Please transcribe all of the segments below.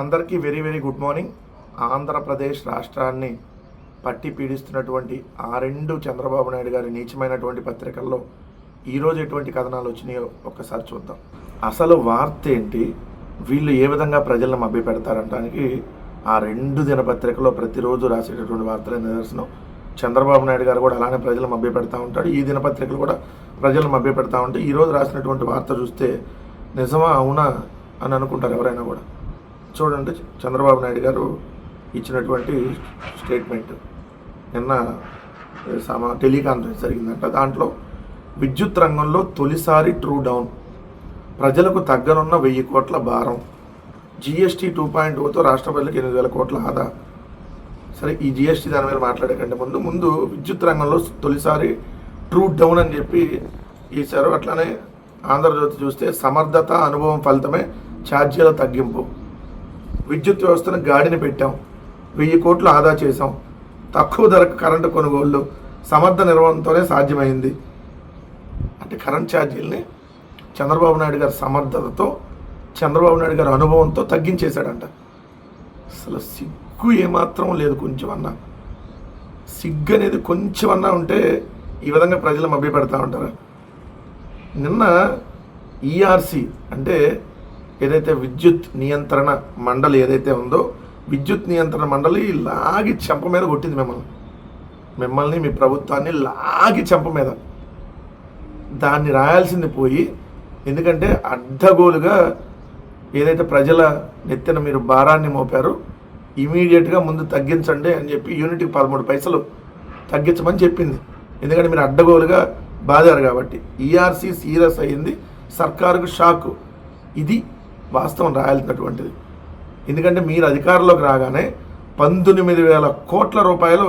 అందరికీ very very good morning. Andhra Pradesh రాష్ట్రాన్ని పట్టి పీడిస్తున్నటువంటి ఆ రెండు చంద్రబాబు నాయుడు గారి నీచమైనటువంటి పత్రికల్లో ఈరోజు ఎటువంటి కథనాలు వచ్చినాయో ఒక్కసారి చూద్దాం. అసలు వార్త ఏంటి? వీళ్ళు ఏ విధంగా ప్రజలను మభ్య పెడతారంటానికి ఆ రెండు దినపత్రికలో ప్రతిరోజు రాసేటటువంటి వార్తల నిదర్శనం. చంద్రబాబు నాయుడు గారు కూడా అలానే ప్రజలు మభ్య పెడతా ఉంటాడు. ఈ దినపత్రికలు కూడా ప్రజలను మభ్య పెడతా ఉంటాయి. ఈరోజు రాసినటువంటి వార్త చూస్తే నిజమా అవునా అని అనుకుంటారు ఎవరైనా కూడా. చూడండి చంద్రబాబు నాయుడు గారు ఇచ్చినటువంటి స్టేట్మెంట్. నిన్న సమా టెలికాన్ఫరెన్స్ జరిగిందంట. దాంట్లో విద్యుత్ రంగంలో తొలిసారి ట్రూ డౌన్ ప్రజలకు తగ్గనున్న వెయ్యి కోట్ల భారం. జిఎస్టీ టూ పాయింట్ ఓతో రాష్ట్ర ప్రజలకు ఎనిమిది వేల కోట్ల ఆదా. సరే ఈ జిఎస్టీ దాని మీద మాట్లాడేకంటే ముందు ముందు విద్యుత్ రంగంలో తొలిసారి ట్రూ డౌన్ అని చెప్పి ఇచ్చారు అట్లానే ఆంధ్రజ్యోతి చూస్తే సమర్థత అనుభవం ఫలితమే ఛార్జీల తగ్గింపు. విద్యుత్ వ్యవస్థను గాడిని పెట్టాం. వెయ్యి కోట్లు ఆదా చేశాం. తక్కువ ధరకు కరెంటు కొనుగోళ్ళు సమర్థ నిర్వహణతోనే సాధ్యమైంది. అంటే కరెంట్ ఛార్జీల్ని చంద్రబాబు నాయుడు గారి సమర్థతతో చంద్రబాబు నాయుడు గారి అనుభవంతో తగ్గించేశాడంట. అసలు సిగ్గు ఏమాత్రం లేదు కొంచెమన్నా. సిగ్గు అనేది కొంచెమన్నా ఉంటే ఈ విధంగా ప్రజలు మభ్యపెడతా ఉంటారు. నిన్న ఈఆర్సి అంటే ఏదైతే విద్యుత్ నియంత్రణ మండలి ఏదైతే ఉందో విద్యుత్ నియంత్రణ మండలి లాగి చెంప మీద కొట్టింది మిమ్మల్ని. మిమ్మల్ని మీ ప్రభుత్వాన్ని లాగి చెంప మీద. దాన్ని రాయాల్సింది పోయి ఎందుకంటే అడ్డగోలుగా ఏదైతే ప్రజల నెత్తిన మీరు భారాన్ని మోపారో ఇమీడియట్గా ముందు తగ్గించండి అని చెప్పి యూనిట్కి పదమూడు పైసలు తగ్గించమని చెప్పింది. ఎందుకంటే మీరు అడ్డగోలుగా బాధారు కాబట్టి. ఈఆర్సీ సీరియస్ అయ్యింది. సర్కారుకు షాకు. ఇది వాస్తవం రాయాల్సినటువంటిది. ఎందుకంటే మీరు అధికారంలోకి రాగానే పంతొమ్మిది వేల కోట్ల రూపాయలు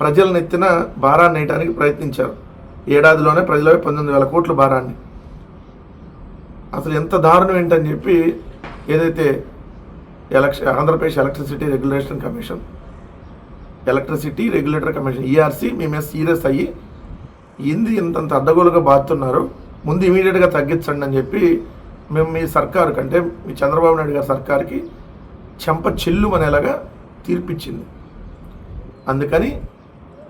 ప్రజల నెత్తిన భారాన్ని వేయడానికి ప్రయత్నించారు. ఏడాదిలోనే ప్రజలపై పంతొమ్మిది వేల కోట్ల భారాన్ని. అసలు ఎంత దారుణం ఏంటని చెప్పి ఏదైతే election Andhra Pradesh electricity regulation commission electricity regulator commission ERC మీ మీద సీరియస్ అయ్యి ఏంది ఇంతంత అడ్డగోలుగా బాతున్నారు ముందు ఇమీడియట్గా తగ్గించండి అని చెప్పి మేము మీ సర్కారు కంటే మీ చంద్రబాబు నాయుడు గారి సర్కార్కి చెంప చెల్లు అనేలాగా తీర్పిచ్చింది. అందుకని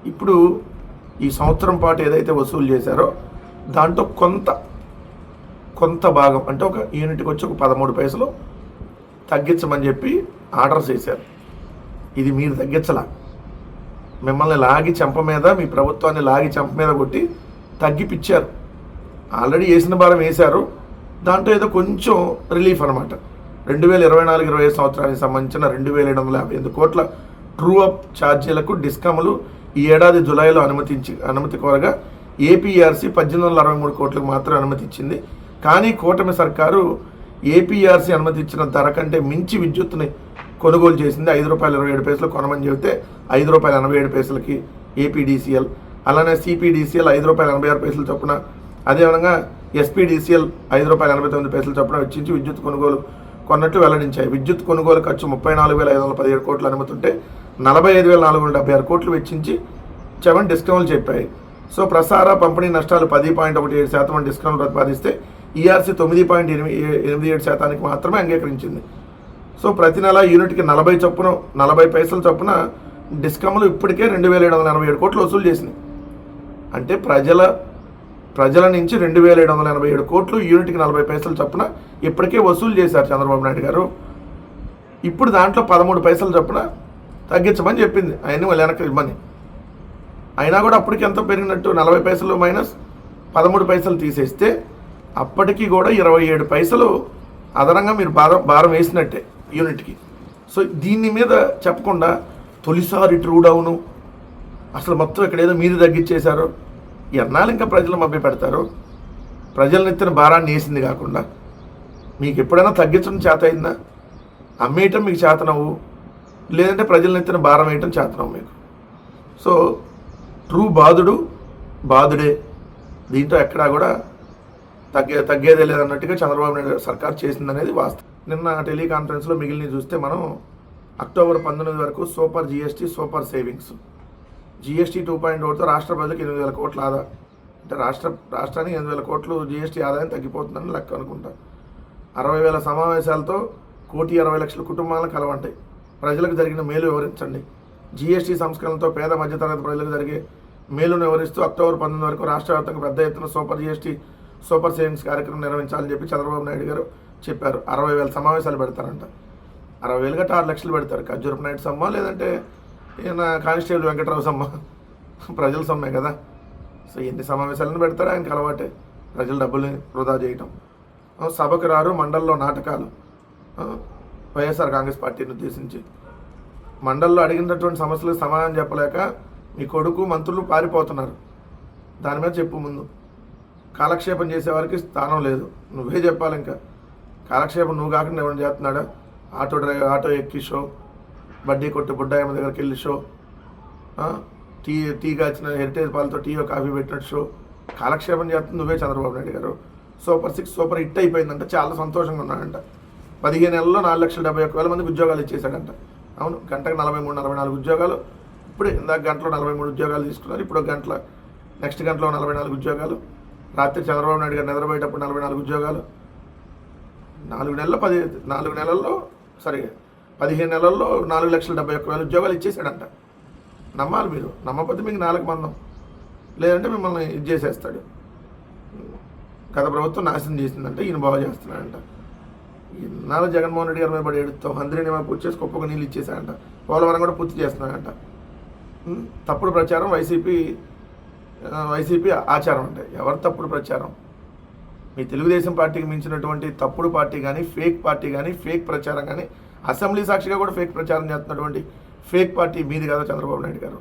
ఇప్పుడు ఈ సంవత్సరం పాటు ఏదైతే వసూలు చేశారో దాంట్లో కొంత కొంత భాగం అంటే ఒక యూనిట్కి వచ్చి ఒక పదమూడు పైసలు తగ్గించమని చెప్పి ఆర్డర్ చేశారు. ఇది మీరు తగ్గించలా. మిమ్మల్ని లాగి చెంప మీద మీ ప్రభుత్వాన్ని లాగి చెంప మీద కొట్టి తగ్గిపిచ్చారు. ఆల్రెడీ వేసిన భారం వేశారు. దాంట్లో ఏదో కొంచెం రిలీఫ్ అనమాట రెండు వేల ఇరవై నాలుగు ఇరవై సంవత్సరానికి సంబంధించిన రెండు వేల ఏడు వందల యాభై ఎనిమిది కోట్ల ట్రూ అప్ ఛార్జీలకు డిస్కమ్లు ఈ ఏడాది జులైలో అనుమతించి అనుమతి కోరగా ఏపీఆర్సీ పద్దెనిమిది వందల అరవై మూడు కోట్లకు మాత్రం అనుమతి ఇచ్చింది కానీ కూటమి సర్కారు ఏపీఆర్సీ అనుమతి ఇచ్చిన ధర కంటే మించి విద్యుత్తుని కొనుగోలు చేసింది. ఐదు రూపాయల ఇరవై ఏడు పైసలు కొనమని చెబితే ఐదు రూపాయల ఎనభై ఏడు పైసలకి ఏపీడీసీఎల్ అలానే సిపిడిసిఎల్ ఐదు రూపాయల ఎనభై ఆరు పైసలు చొప్పున. అదేవిధంగా ఎస్పీడీసీఎల్ ఐదు రూపాయల ఎనభై తొమ్మిది పైసలు చొప్పున వెచ్చించి విద్యుత్ కొనుగోలు కొన్నట్టు వెల్లడించాయి. విద్యుత్ కొనుగోలు ఖర్చు ముప్పై నాలుగు వేల ఐదు వందల పదిహేడు కోట్లు అనుమతుంటే నలభై ఐదు వేల నాలుగు వందల డెబ్బై ఆరు కోట్లు వెచ్చించి సెవెన్ డిస్కౌంట్లు చెప్పాయి. సో ప్రసార పంపిణీ నష్టాలు పది పాయింట్ ఒకటి ఏడు శాతం డిస్కౌంట్ ప్రతిపాదిస్తే ఈఆర్సీ తొమ్మిది పాయింట్ ఎనిమిది ఎనిమిది ఏడు శాతానికి మాత్రమే అంగీకరించింది. సో ప్రతి నెల యూనిట్కి నలభై చొప్పున నలభై పైసల చొప్పున డిస్కమ్లు ఇప్పటికే రెండు వేల ఏడు వందల ఎనభై ఏడు కోట్లు వసూలు చేసినాయి. అంటే ప్రజల ప్రజల నుంచి రెండు వేల ఏడు వందల ఎనభై ఏడు కోట్లు యూనిట్కి నలభై పైసలు చొప్పున ఇప్పటికే వసూలు చేశారు చంద్రబాబు నాయుడు గారు. ఇప్పుడు దాంట్లో పదమూడు పైసలు చొప్పున తగ్గించమని చెప్పింది. ఆయన వాళ్ళు వెనక్కి ఇవ్వమని అయినా కూడా అప్పటికి ఎంత పెరిగినట్టు నలభై పైసలు మైనస్ పదమూడు పైసలు తీసేస్తే అప్పటికి కూడా ఇరవై ఏడు పైసలు అదనంగా మీరు భారం భారం వేసినట్టే యూనిట్కి. సో దీని మీద చెప్పకుండా తొలిసారి ట్రూ డౌను అసలు మొత్తం ఇక్కడ ఏదో మీరు తగ్గించేశారు. ఎన్నాళ్ళు ఇంకా ప్రజలు మభ్య పెడతారు? ప్రజలు నెత్తిన భారాన్ని వేసింది కాకుండా మీకు ఎప్పుడైనా తగ్గించడం చేత అయిందా? అమ్మేయటం మీకు చేతనవు లేదంటే ప్రజల నెత్తిన భారం వేయటం చేతనవు మీకు? సో ట్రూ బాధుడు బాధుడే. దీంతో ఎక్కడా కూడా తగ్గే తగ్గేదే లేదన్నట్టుగా చంద్రబాబు నాయుడు సర్కార్ చేసిందనేది వాస్తవం. నిన్న టెలికాన్ఫరెన్స్లో మిగిలినవి చూస్తే మనం అక్టోబర్ పంతొమ్మిది వరకు super GST super savings GST two point ఓటుతో రాష్ట్ర ప్రజలకు ఎనిమిది వేల కోట్ల ఆదా అంటే రాష్ట్ర రాష్ట్రానికి ఎనిమిది వేల కోట్లు జిఎస్టీ ఆదాయం తగ్గిపోతుందని లెక్క అనుకుంటా. అరవై వేల సమావేశాలతో కోటి అరవై లక్షల కుటుంబాలను కలవండి ప్రజలకు జరిగిన మేలు వివరించండి. జీఎస్టీ సంస్కరణలతో పేద మధ్యతరగతి ప్రజలకు జరిగే మేలును వివరిస్తూ అక్టోబర్ పంతొమ్మిది వరకు రాష్ట్ర వ్యాప్తంగా పెద్ద ఎత్తున సూపర్ జీఎస్టీ సూపర్ సేవింగ్స్ కార్యక్రమం నిర్వహించాలని చెప్పి చంద్రబాబు నాయుడు గారు చెప్పారు. అరవై వేల సమావేశాలు పెడతారంట. అరవై వేలు గట్ట ఆరు లక్షలు పెడతారు. ఖర్జూరపు నాయుడు సమ్మ లేదంటే ఈయన కానిస్టేబుల్ వెంకటరావు సమ్మ ప్రజల సమ్మే కదా. సో ఎన్ని సమావేశాలను పెడతారో ఆయనకి అలవాటే. ప్రజల డబ్బుల్ని వృధా చేయటం. సభకు రారు మండల్లో నాటకాలు. వైఎస్ఆర్ కాంగ్రెస్ పార్టీని ఉద్దేశించి. మండల్లో అడిగినటువంటి సమస్యలకు సమాధానం చెప్పలేక మీ కొడుకు మంత్రులు పారిపోతున్నారు. దాని మీద చెప్పు ముందు. కాలక్షేపం చేసేవారికి స్థానం లేదు. నువ్వే చెప్పాలి ఇంకా కాలక్షేపం నువ్వు కాకుండా ఎవరు చేస్తున్నాడా? ఆటో డ్రైవర్ ఆటో ఎక్కి షో. బడ్డీ కొట్టు బుడ్డాయమ్మ దగ్గరికి వెళ్ళి షో. టీ టీ కాచిన హెరిటేజ్ పాలతో టీ కాఫీ పెట్టినట్టు షో. కాలక్షేపం చేస్తుంది నువ్వే చంద్రబాబు నాయుడు గారు. సూపర్ సిక్స్ సూపర్ హిట్ అయిపోయిందంట. చాలా సంతోషంగా ఉన్నాడంట. పదిహేను నెలల్లో నాలుగు లక్షల డెబ్బై ఒక్క వేల మందికి ఉద్యోగాలు ఇచ్చేశాడంట. అవును గంటకు నలభై మూడు నలభై నాలుగు ఉద్యోగాలు. ఇప్పుడే ఇందాక గంటలో నలభై మూడు ఉద్యోగాలు తీసుకున్నారు. ఇప్పుడు గంటల నెక్స్ట్ గంటలో నలభై నాలుగు ఉద్యోగాలు. రాత్రి చంద్రబాబు నాయుడు గారు నిద్రపోయేటప్పుడు నలభై నాలుగు ఉద్యోగాలు. నాలుగు నెలల్లో పది నాలుగు నెలల్లో సరిగా పదిహేను నెలల్లో నాలుగు లక్షల డెబ్బై ఒక్క వేల ఉద్యోగాలు ఇచ్చేసాడంట నమ్మాలి మీరు. నమ్మకపోతే మీకు నాలుగు మందం. లేదంటే మిమ్మల్ని ఇది చేసేస్తాడు. గత ప్రభుత్వం నాశనం చేసిందంటే ఈయన బాగా చేస్తున్నాడంట. ఇన్నాళ్ళు జగన్మోహన్ రెడ్డి గారి మీద పడి ఏడుతో అందరినీ మా పూర్తి చేసి గొప్పగా నీళ్ళు ఇచ్చేసాడంట పోలవరం కూడా పూర్తి చేస్తున్నాడంట. తప్పుడు ప్రచారం వైసీపీ వైసీపీ ఆచారం అంటే. ఎవరు తప్పుడు ప్రచారం? మీ తెలుగుదేశం పార్టీకి మించినటువంటి తప్పుడు పార్టీ కానీ ఫేక్ పార్టీ కానీ ఫేక్ ప్రచారం కానీ అసెంబ్లీ సాక్షిగా కూడా ఫేక్ ప్రచారం చేస్తున్నటువంటి ఫేక్ పార్టీ మీది కదా చంద్రబాబు నాయుడు గారు.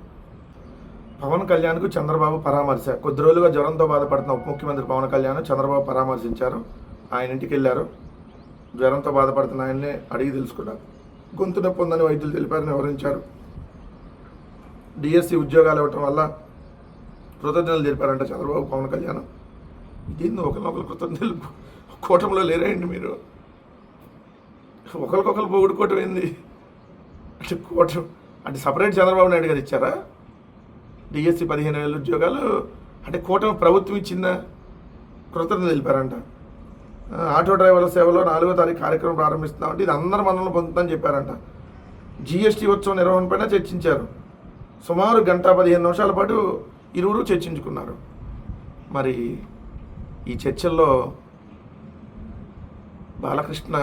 పవన్ కళ్యాణ్కు చంద్రబాబు పరామర్శ. కొద్ది రోజులుగా జ్వరంతో బాధపడుతున్న ఉప ముఖ్యమంత్రి పవన్ కళ్యాణ్ చంద్రబాబు పరామర్శించారు. ఆయన ఇంటికి వెళ్ళారు. జ్వరంతో బాధపడుతున్న ఆయన్నే అడిగి తెలుసుకున్నారు. గొంతు నొప్పి ఉందని వైద్యులు తెలిపారని వివరించారు. డిఎస్సి ఉద్యోగాలు ఇవ్వటం వల్ల కృతజ్ఞతలు తెలిపారంట చంద్రబాబు పవన్ కళ్యాణ్. దీన్ని ఒకరినొకరు కృతజ్ఞతలు కూటమిలో లేరేయండి మీరు? ఒకరికొకరు పోగొట్టుకోవటం ఏంది అంటే కోటం అంటే సపరేట్ చంద్రబాబు నాయుడు గారు ఇచ్చారా? డిఎస్సి పదిహేను వేల ఉద్యోగాలు అంటే కూటమి ప్రభుత్వం ఇచ్చిందా కృతజ్ఞత తెలిపారంట. ఆటో డ్రైవర్ల సేవలో నాలుగో తారీఖు కార్యక్రమం ప్రారంభిస్తున్నామంటే ఇది అందరి మనల్ని పొందుతుందని చెప్పారంట. జిఎస్టీ ఉత్సవం నిర్వహణ పైన చర్చించారు. సుమారు గంట పదిహేను నిమిషాల పాటు ఇరువురు చర్చించుకున్నారు. మరి ఈ చర్చల్లో బాలకృష్ణ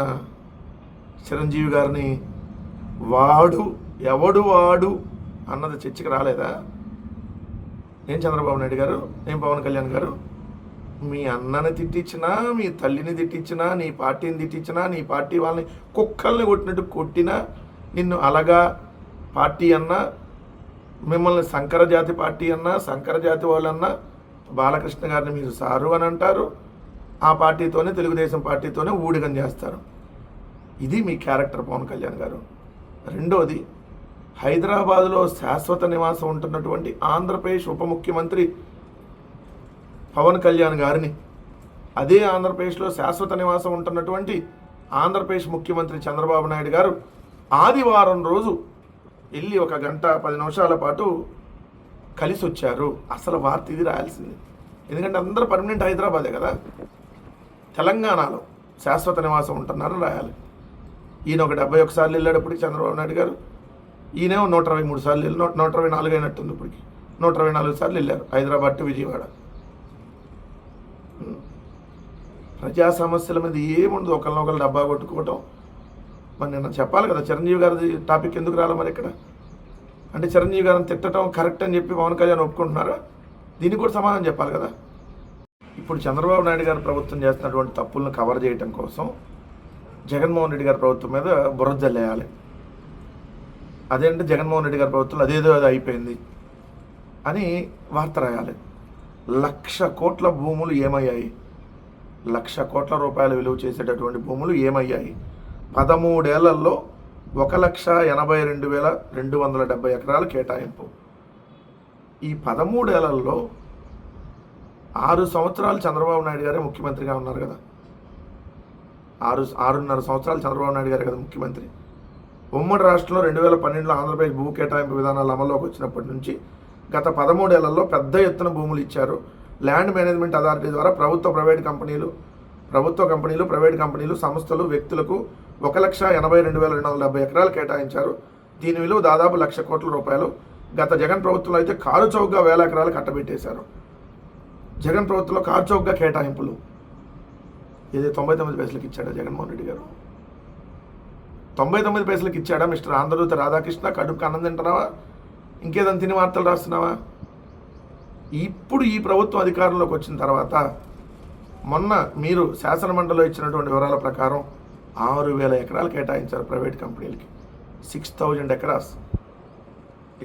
చిరంజీవి గారిని వాడు ఎవడు వాడు అన్నది చర్చకి రాలేదా? నేను చంద్రబాబు నాయుడు గారు నేను పవన్ కళ్యాణ్ గారు. మీ అన్నని తిట్టించినా మీ తల్లిని తిట్టించినా నీ పార్టీని తిట్టించినా నీ పార్టీ వాళ్ళని కుక్కల్ని కొట్టినట్టు కొట్టినా నిన్ను అలగా పార్టీ అన్నా మిమ్మల్ని శంకర జాతి పార్టీ అన్నా శంకరజాతి వాళ్ళన్నా బాలకృష్ణ గారిని మీరు సారు అని అంటారు. ఆ పార్టీతోనే తెలుగుదేశం పార్టీతోనే ఊడిగం చేస్తారు. ఇది మీ క్యారెక్టర్ పవన్ కళ్యాణ్ గారు. రెండోది హైదరాబాద్లో శాశ్వత నివాసం ఉంటున్నటువంటి ఆంధ్రప్రదేశ్ ఉప ముఖ్యమంత్రి పవన్ కళ్యాణ్ గారిని అదే ఆంధ్రప్రదేశ్లో శాశ్వత నివాసం ఉంటున్నటువంటి ఆంధ్రప్రదేశ్ ముఖ్యమంత్రి చంద్రబాబు నాయుడు గారు ఆదివారం రోజు వెళ్ళి ఒక గంట పది నిమిషాల పాటు కలిసి వచ్చారు అసలు వార్త ఇది రాయాల్సింది. ఎందుకంటే అందరూ పర్మనెంట్ హైదరాబాదే కదా. తెలంగాణలో శాశ్వత నివాసం ఉంటున్నారని రాయాలి. ఈయన ఒక డెబ్బై ఒకసార్లు వెళ్ళాడు ఇప్పటికి చంద్రబాబు నాయుడు గారు. ఈయనేమో నూట ఇరవై మూడు సార్లు వెళ్ళి నూట నూట ఇరవై నాలుగు అయినట్టుంది ఇప్పటికి. నూట ఇరవై నాలుగు సార్లు వెళ్ళారు హైదరాబాద్ టు విజయవాడ. ప్రజా సమస్యల మీద ఏముండదు ఒకరినొకరు డబ్బా కొట్టుకోవటం. మరి నిన్న చెప్పాలి కదా చిరంజీవి గారి టాపిక్ ఎందుకు రాలే మరి ఇక్కడ? అంటే చిరంజీవి గారిని తిట్టడం కరెక్ట్ అని చెప్పి పవన్ కళ్యాణ్ ఒప్పుకుంటున్నారా? దీనికి కూడా సమాధానం చెప్పాలి కదా. ఇప్పుడు చంద్రబాబు నాయుడు గారు ప్రభుత్వం చేస్తున్నటువంటి తప్పులను కవర్ చేయడం కోసం జగన్మోహన్ రెడ్డి గారి ప్రభుత్వం మీద బురద జల్లేయాలి. అదేంటే జగన్మోహన్ రెడ్డి గారి ప్రభుత్వం అదేదో అది అయిపోయింది అని వార్త రాయాలి. లక్ష కోట్ల భూములు ఏమయ్యాయి? లక్ష కోట్ల రూపాయల విలువ చేసేటటువంటి భూములు ఏమయ్యాయి? పదమూడేళ్ళలో ఒక లక్ష ఎనభై రెండు వేల రెండు వందల డెబ్బై ఎకరాలు కేటాయింపు. ఈ పదమూడేళ్ళలో ఆరు సంవత్సరాలు చంద్రబాబు నాయుడు గారే ముఖ్యమంత్రిగా ఉన్నారు కదా. ఆరు ఆరున్నర సంవత్సరాలు చంద్రబాబు నాయుడు గారు కదా ముఖ్యమంత్రి. ఉమ్మడి రాష్ట్రంలో రెండు వేల పన్నెండులో ఆంధ్రప్రదేశ్ భూ కేటాయింపు విధానాలు అమల్లోకి వచ్చినప్పటి నుంచి గత పదమూడేళ్ళలో పెద్ద ఎత్తున భూములు ఇచ్చారు. ల్యాండ్ మేనేజ్మెంట్ అథారిటీ ద్వారా ప్రభుత్వ ప్రైవేట్ కంపెనీలు ప్రభుత్వ కంపెనీలు ప్రైవేట్ కంపెనీలు సంస్థలు వ్యక్తులకు ఒక లక్ష ఎనభై రెండు వేల రెండు వందల డెబ్బై ఎకరాలు కేటాయించారు. దీని విలువ దాదాపు లక్ష కోట్ల రూపాయలు. గత జగన్ ప్రభుత్వంలో అయితే కారు చౌకగా వేల ఎకరాలు కట్టబెట్టేశారు. జగన్ ప్రభుత్వంలో కారు చౌకగా కేటాయింపులు. ఇది తొంభై తొమ్మిది పైసలకు ఇచ్చాడా జగన్మోహన్ రెడ్డి గారు? తొంభై తొమ్మిది పైసలకు ఇచ్చాడా మిస్టర్ ఆంధ్రదూత రాధాకృష్ణ? కడుపు అన్నం తింటున్నావా? ఇంకేదైనా తిని వార్తలు రాస్తున్నావా? ఇప్పుడు ఈ ప్రభుత్వం అధికారంలోకి వచ్చిన తర్వాత మొన్న మీరు శాసనమండలిలో ఇచ్చినటువంటి వివరాల ప్రకారం ఆరు వేల ఎకరాలు కేటాయించారు ప్రైవేట్ కంపెనీలకి. Six thousand acres.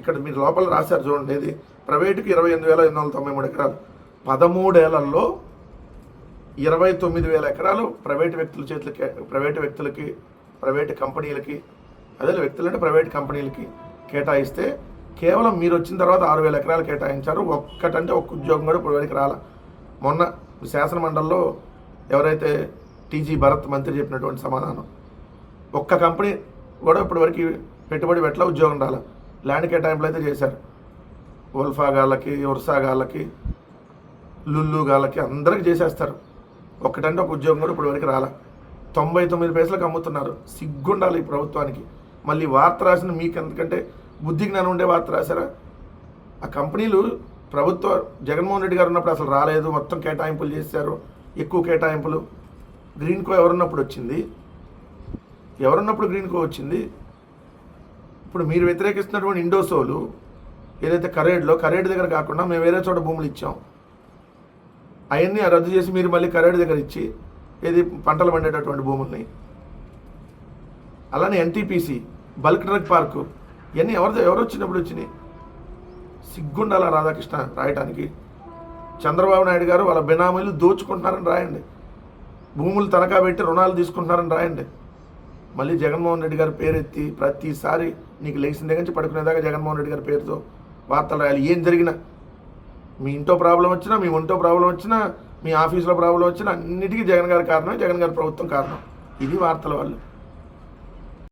ఇక్కడ మీరు లోపల రాశారు చూడండి ఇది ప్రైవేటుకి ఇరవై ఎనిమిది వేల ఎనిమిది వందల తొంభై మూడు ఎకరాలు. పదమూడేళ్ళలో ఇరవై తొమ్మిది వేల ఎకరాలు ప్రైవేట్ వ్యక్తుల చేతులకి ప్రైవేట్ వ్యక్తులకి ప్రైవేట్ కంపెనీలకి అదే వ్యక్తులు అంటే ప్రైవేట్ కంపెనీలకి కేటాయిస్తే కేవలం మీరు వచ్చిన తర్వాత ఆరు వేల ఎకరాలు కేటాయించారు. ఒక్కటంటే ఒక్క ఉద్యోగం కూడా ఇప్పటివరకు రాల. మొన్న శాసనమండలిలో ఎవరైతే టీజీ భరత్ మంత్రి చెప్పినటువంటి సమాధానం ఒక్క కంపెనీ కూడా ఇప్పటివరకు పెట్టుబడి పెట్టలా ఉద్యోగం రాల. ల్యాండ్ కేటాయింపులు అయితే చేశారు. ఉల్ఫా గాళ్ళకి ఉర్సా గాళ్ళకి లుల్లు గాళ్ళకి అందరికి చేసేస్తారు. ఒక్కటంటే ఒక ఉద్యోగం కూడా ఇప్పటివరకు రాలా. తొంభై తొమ్మిది పైసలకు అమ్ముతున్నారు. సిగ్గుండాలి ఈ ప్రభుత్వానికి. మళ్ళీ వార్త రాసిన మీకు ఎందుకంటే బుద్ధి జ్ఞానం ఉండే వార్త రాశారా? ఆ కంపెనీలు ప్రభుత్వ జగన్మోహన్ రెడ్డి గారు ఉన్నప్పుడు అసలు రాలేదు. మొత్తం కేటాయింపులు చేశారు. ఎక్కువ కేటాయింపులు. గ్రీన్ కో ఎవరున్నప్పుడు వచ్చింది? ఎవరున్నప్పుడు గ్రీన్ కో వచ్చింది? ఇప్పుడు మీరు వ్యతిరేకిస్తున్నటువంటి ఇండోసోలు ఏదైతే కరేడ్లో కరేడ్ దగ్గర కాకుండా మేము వేరే చోట భూములు ఇచ్చాం. అవన్నీ రద్దు చేసి మీరు మళ్ళీ కరేడు దగ్గర ఇచ్చి ఏది పంటలు పండేటటువంటి భూముల్ని. అలానే ఎన్టీపీసీ బల్క్ డ్రగ్ పార్కు ఇవన్నీ ఎవరితో ఎవరు వచ్చినప్పుడు వచ్చినాయి? సిగ్గుండాల రాధాకృష్ణ రాయటానికి. చంద్రబాబు నాయుడు గారు వాళ్ళ బినామీలు దోచుకుంటున్నారని రాయండి. భూములు తనఖా పెట్టి రుణాలు తీసుకుంటున్నారని రాయండి. మళ్ళీ జగన్మోహన్ రెడ్డి గారి పేరెత్తి ప్రతిసారి నీకు లేచిన దగ్గర నుంచి పడుకునేదాకా జగన్మోహన్ రెడ్డి గారి పేరుతో వార్తలు రాయాలి. ఏం జరిగినా మీ ఇంట్లో ప్రాబ్లం వచ్చినా మీ ఒంటో ప్రాబ్లం వచ్చినా మీ ఆఫీస్లో ప్రాబ్లం వచ్చినా అన్నిటికీ జగన్ గారి కారణం జగన్ గారి ప్రభుత్వం కారణం. ఇది వార్తల వాళ్ళు